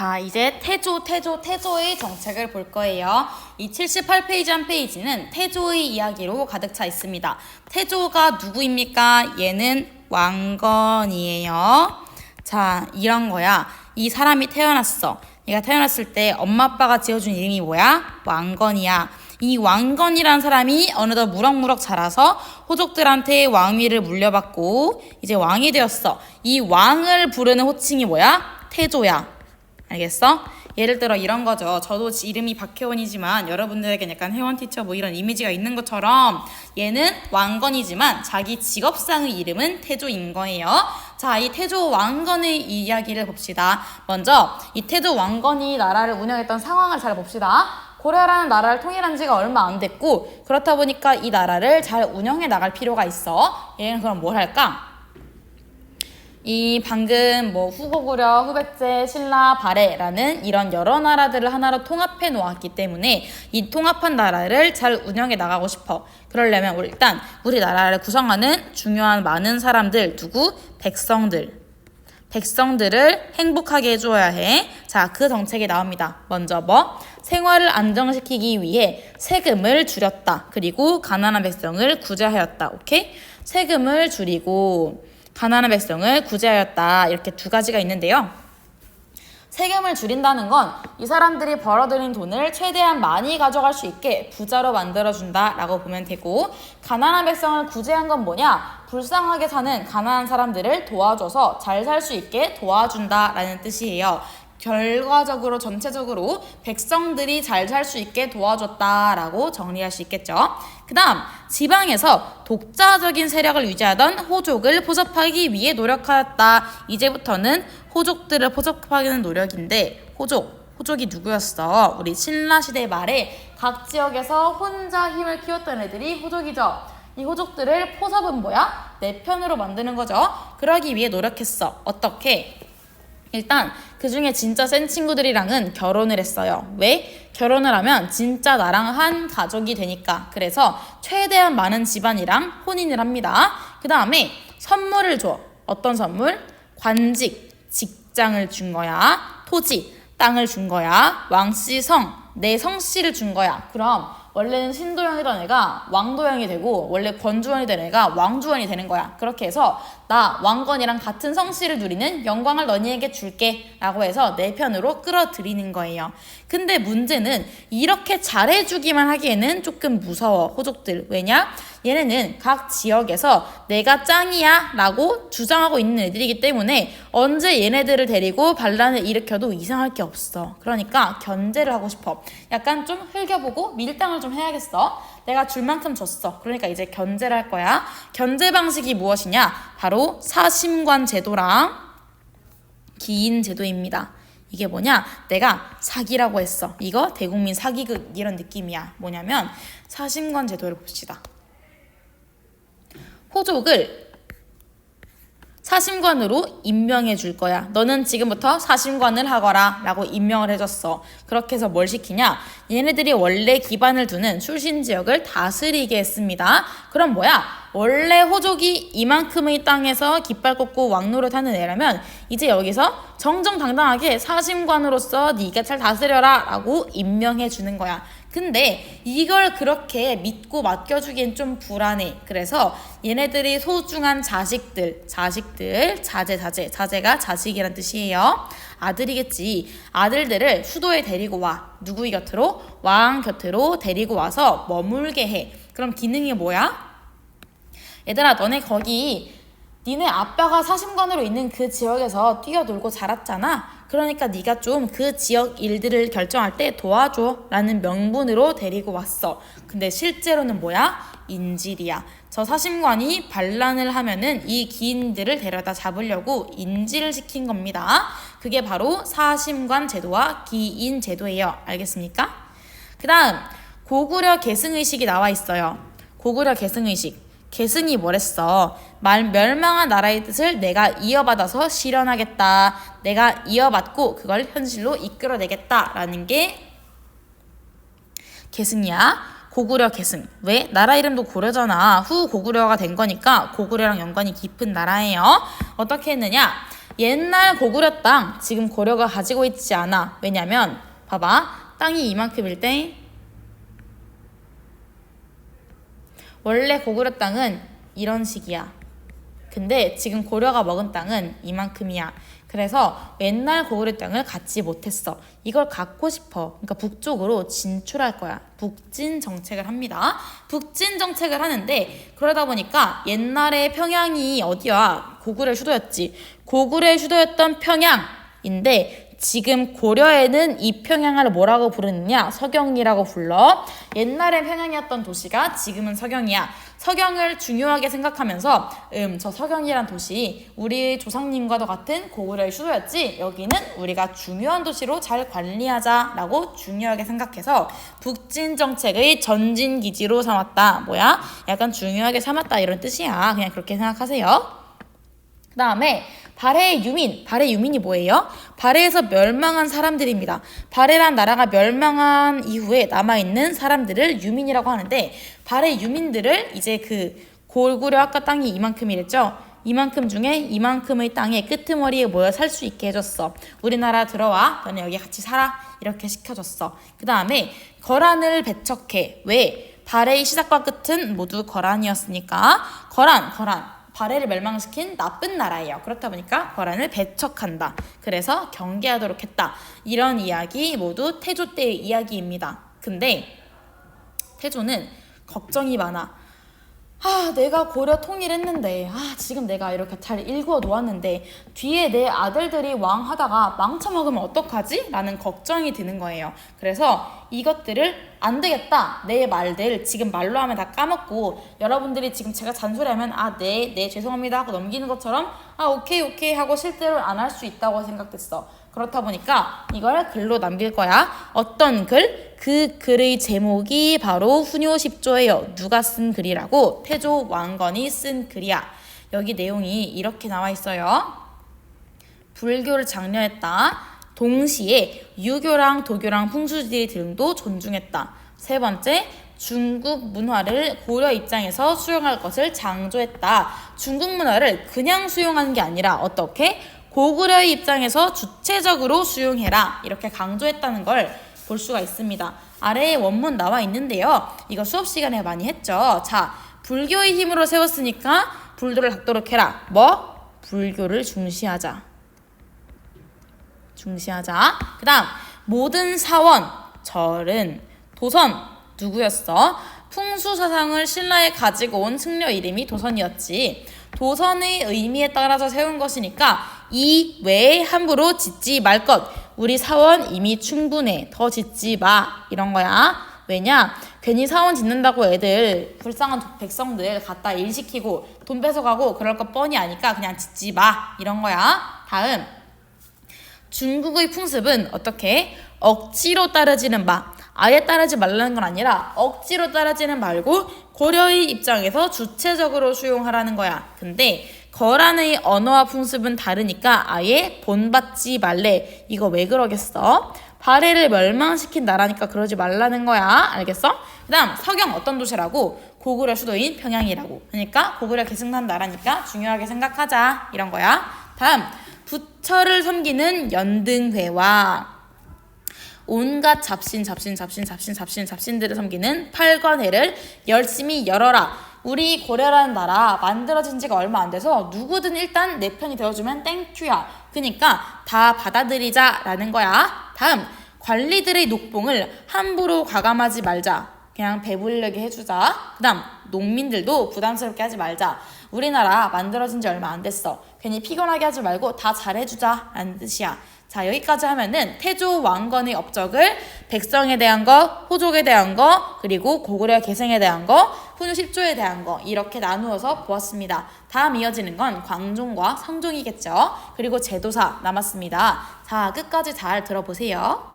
자, 이제 태조, 태조, 태조의 정책을 볼 거예요. 이 78페이지 한 페이지는 태조의 이야기로 가득 차 있습니다. 태조가 누구입니까? 얘는 왕건이에요. 자, 이런 거야. 이 사람이 태어났어. 얘가 태어났을 때 엄마 아빠가 지어준 이름이 뭐야? 왕건이야. 이 왕건이라는 사람이 어느덧 무럭무럭 자라서 호족들한테 왕위를 물려받고 이제 왕이 되었어. 이 왕을 부르는 호칭이 뭐야? 태조야. 알겠어? 예를 들어 이런 거죠. 저도 지- 이름이 박혜원이지만 여러분들에겐 약간 혜원 티처 뭐 이런 이미지가 있는 것처럼 얘는 왕건이지만 자기 직업상의 이름은 태조인 거예요. 자, 이 태조 왕건의 이야기를 봅시다. 먼저 이 태조 왕건이 나라를 운영했던 상황을 잘 봅시다. 고려라는 나라를 통일한 지가 얼마 안 됐고 그렇다 보니까 이 나라를 잘 운영해 나갈 필요가 있어. 얘는 그럼 뭘 할까? 이 방금 뭐 후고구려, 후백제, 신라, 발해라는 이런 여러 나라들을 하나로 통합해 놓았기 때문에 이 통합한 나라를 잘 운영해 나가고 싶어. 그러려면 일단 우리나라를 구성하는 중요한 많은 사람들 누구? 백성들. 백성들을 행복하게 해줘야 해. 자, 그 정책이 나옵니다. 먼저 뭐? 생활을 안정시키기 위해 세금을 줄였다. 그리고 가난한 백성을 구제하였다. 오케이? 세금을 줄이고 가난한 백성을 구제하였다. 이렇게 두 가지가 있는데요. 세금을 줄인다는 건 이 사람들이 벌어들인 돈을 최대한 많이 가져갈 수 있게 부자로 만들어준다 라고 보면 되고 가난한 백성을 구제한 건 뭐냐? 불쌍하게 사는 가난한 사람들을 도와줘서 잘 살 수 있게 도와준다 라는 뜻이에요. 결과적으로 전체적으로 백성들이 잘 살 수 있게 도와줬다라고 정리할 수 있겠죠. 그 다음 지방에서 독자적인 세력을 유지하던 호족을 포섭하기 위해 노력하였다. 이제부터는 호족들을 포섭하기는 노력인데 호족 호족이 누구였어? 우리 신라 시대 말에 각 지역에서 혼자 힘을 키웠던 애들이 호족이죠. 이 호족들을 포섭은 뭐야? 내 편으로 만드는 거죠. 그러기 위해 노력했어. 어떻게? 일단 그 중에 진짜 센 친구들이랑은 결혼을 했어요. 왜? 결혼을 하면 진짜 나랑 한 가족이 되니까. 그래서 최대한 많은 집안이랑 혼인을 합니다. 그 다음에 선물을 줘. 어떤 선물? 관직, 직장을 준 거야. 토지, 땅을 준 거야. 왕씨 성, 내 성씨를 준 거야. 그럼 원래는 신도영이던 애가 왕도영이 되고 원래 권주원이 된 애가 왕주원이 되는 거야. 그렇게 해서 나 왕건이랑 같은 성씨를 누리는 영광을 너희에게 줄게 라고 해서 내 편으로 끌어들이는 거예요. 근데 문제는 이렇게 잘해주기만 하기에는 조금 무서워 호족들. 왜냐? 얘네는 각 지역에서 내가 짱이야 라고 주장하고 있는 애들이기 때문에 언제 얘네들을 데리고 반란을 일으켜도 이상할 게 없어. 그러니까 견제를 하고 싶어. 약간 좀 흘겨보고 밀당을 좀 해야겠어. 내가 줄 만큼 줬어. 그러니까 이제 견제를 할 거야. 견제 방식이 무엇이냐? 바로 사심관 제도랑 기인 제도입니다. 이게 뭐냐? 내가 사기라고 했어. 이거 대국민 사기극 이런 느낌이야. 뭐냐면 사심관 제도를 봅시다. 호족을 사심관으로 임명해 줄 거야. 너는 지금부터 사심관을 하거라. 라고 임명을 해줬어. 그렇게 해서 뭘 시키냐? 얘네들이 원래 기반을 두는 출신 지역을 다스리게 했습니다. 그럼 뭐야? 원래 호족이 이만큼의 땅에서 깃발 꽂고 왕노릇 하는 애라면 이제 여기서 정정당당하게 사심관으로서 네가 잘 다스려라. 라고 임명해 주는 거야. 근데 이걸 그렇게 믿고 맡겨주기엔 좀 불안해. 그래서 얘네들이 소중한 자식들, 자식들, 자제, 자제, 자제가 자식이란 뜻이에요. 아들이겠지. 아들들을 수도에 데리고 와. 누구의 곁으로? 왕 곁으로 데리고 와서 머물게 해. 그럼 기능이 뭐야? 얘들아, 너네 거기 니네 아빠가 사심관으로 있는 그 지역에서 뛰어놀고 자랐잖아. 그러니까 네가 좀 그 지역 일들을 결정할 때 도와줘 라는 명분으로 데리고 왔어. 근데 실제로는 뭐야? 인질이야. 저 사심관이 반란을 하면은 이 기인들을 데려다 잡으려고 인질을 시킨 겁니다. 그게 바로 사심관 제도와 기인 제도예요. 알겠습니까? 그 다음 고구려 계승의식이 나와 있어요. 고구려 계승의식. 계승이 뭐랬어? 말 멸망한 나라의 뜻을 내가 이어받아서 실현하겠다. 내가 이어받고 그걸 현실로 이끌어내겠다라는 게 계승이야. 고구려 계승. 왜? 나라 이름도 고려잖아. 후 고구려가 된 거니까 고구려랑 연관이 깊은 나라예요. 어떻게 했느냐? 옛날 고구려 땅 지금 고려가 가지고 있지 않아. 왜냐면 봐봐. 땅이 이만큼일 때 원래 고구려 땅은 이런 식이야. 근데 지금 고려가 먹은 땅은 이만큼이야. 그래서 옛날 고구려 땅을 갖지 못했어. 이걸 갖고 싶어. 그러니까 북쪽으로 진출할 거야. 북진 정책을 합니다. 북진 정책을 하는데 그러다 보니까 옛날에 평양이 어디야? 고구려 수도였지. 고구려 수도였던 평양인데 지금 고려에는 이 평양을 뭐라고 부르느냐? 서경이라고 불러. 옛날에 평양이었던 도시가 지금은 서경이야. 서경을 중요하게 생각하면서 음, 저 서경이란 도시 우리 조상님과도 같은 고구려의 수도였지. 여기는 우리가 중요한 도시로 잘 관리하자라고 중요하게 생각해서 북진 정책의 전진 기지로 삼았다. 뭐야? 약간 중요하게 삼았다 이런 뜻이야. 그냥 그렇게 생각하세요. 그 다음에 발해의 유민, 발해 유민이 뭐예요? 발해에서 멸망한 사람들입니다. 발해란 나라가 멸망한 이후에 남아있는 사람들을 유민이라고 하는데 발해 유민들을 이제 그 고구려 아까 땅이 이만큼이랬죠? 이만큼 중에 이만큼의 땅의 끄트머리에 모여 살 수 있게 해줬어. 우리나라 들어와. 너네 여기 같이 살아. 이렇게 시켜줬어. 그 다음에 거란을 배척해. 왜? 발해의 시작과 끝은 모두 거란이었으니까. 거란, 거란. 발해를 멸망시킨 나쁜 나라예요. 그렇다 보니까 거란을 배척한다. 그래서 경계하도록 했다. 이런 이야기 모두 태조 때의 이야기입니다. 근데 태조는 걱정이 많아. 아, 내가 고려 통일했는데, 아, 지금 내가 이렇게 잘 일구어 놓았는데, 뒤에 내 아들들이 왕 하다가 망쳐먹으면 어떡하지? 라는 걱정이 드는 거예요. 그래서 이것들을 안 되겠다. 내 말들 지금 말로 하면 다 까먹고, 여러분들이 지금 제가 잔소리하면, 아, 네, 네, 죄송합니다 하고 넘기는 것처럼, 아, 오케이, 오케이 하고 실제로 안 할 수 있다고 생각됐어. 그렇다 보니까 이걸 글로 남길 거야. 어떤 글? 그 글의 제목이 바로 훈요 10조예요. 누가 쓴 글이라고? 태조 왕건이 쓴 글이야. 여기 내용이 이렇게 나와 있어요. 불교를 장려했다. 동시에 유교랑 도교랑 풍수지리 등도 존중했다. 세 번째, 중국 문화를 고려 입장에서 수용할 것을 장조했다. 중국 문화를 그냥 수용하는 게 아니라 어떻게? 고구려의 입장에서 주체적으로 수용해라. 이렇게 강조했다는 걸 볼 수가 있습니다. 아래에 원문 나와 있는데요. 이거 수업 시간에 많이 했죠. 자, 불교의 힘으로 세웠으니까 불도를 닦도록 해라. 뭐? 불교를 중시하자. 중시하자. 그 다음, 모든 사원, 절은, 도선, 누구였어? 풍수 사상을 신라에 가지고 온 승려 이름이 도선이었지. 도선의 의미에 따라서 세운 것이니까 이 외에 함부로 짓지 말 것. 우리 사원 이미 충분해. 더 짓지 마. 이런 거야. 왜냐? 괜히 사원 짓는다고 애들 불쌍한 백성들 갖다 일 시키고 돈 뺏어가고 그럴 거 뻔히 아니까 그냥 짓지 마. 이런 거야. 다음. 중국의 풍습은 어떻게 억지로 따르지는 마. 아예 따르지 말라는 건 아니라 억지로 따르지는 말고 고려의 입장에서 주체적으로 수용하라는 거야. 근데 거란의 언어와 풍습은 다르니까 아예 본받지 말래. 이거 왜 그러겠어? 발해를 멸망시킨 나라니까 그러지 말라는 거야. 알겠어? 그 다음 서경 어떤 도시라고? 고구려 수도인 평양이라고. 그러니까 고구려 계승한 나라니까 중요하게 생각하자. 이런 거야. 다음 부처를 섬기는 연등회와 온갖 잡신, 잡신, 잡신, 잡신, 잡신, 잡신들을 섬기는 팔관회를 열심히 열어라. 우리 고려라는 나라 만들어진 지가 얼마 안 돼서 누구든 일단 내 편이 되어주면 땡큐야. 그니까 다 받아들이자라는 거야. 다음, 관리들의 녹봉을 함부로 과감하지 말자. 그냥 배불리게 해주자. 그 다음, 농민들도 부담스럽게 하지 말자. 우리나라 만들어진 지 얼마 안 됐어. 괜히 피곤하게 하지 말고 다 잘해주자. 라는 뜻이야. 자, 여기까지 하면은 태조 왕건의 업적을 백성에 대한 거, 호족에 대한 거, 그리고 고구려 계승에 대한 거, 훈유 10조에 대한 거 이렇게 나누어서 보았습니다. 다음 이어지는 건 광종과 성종이겠죠. 그리고 제도사 남았습니다. 자, 끝까지 잘 들어보세요.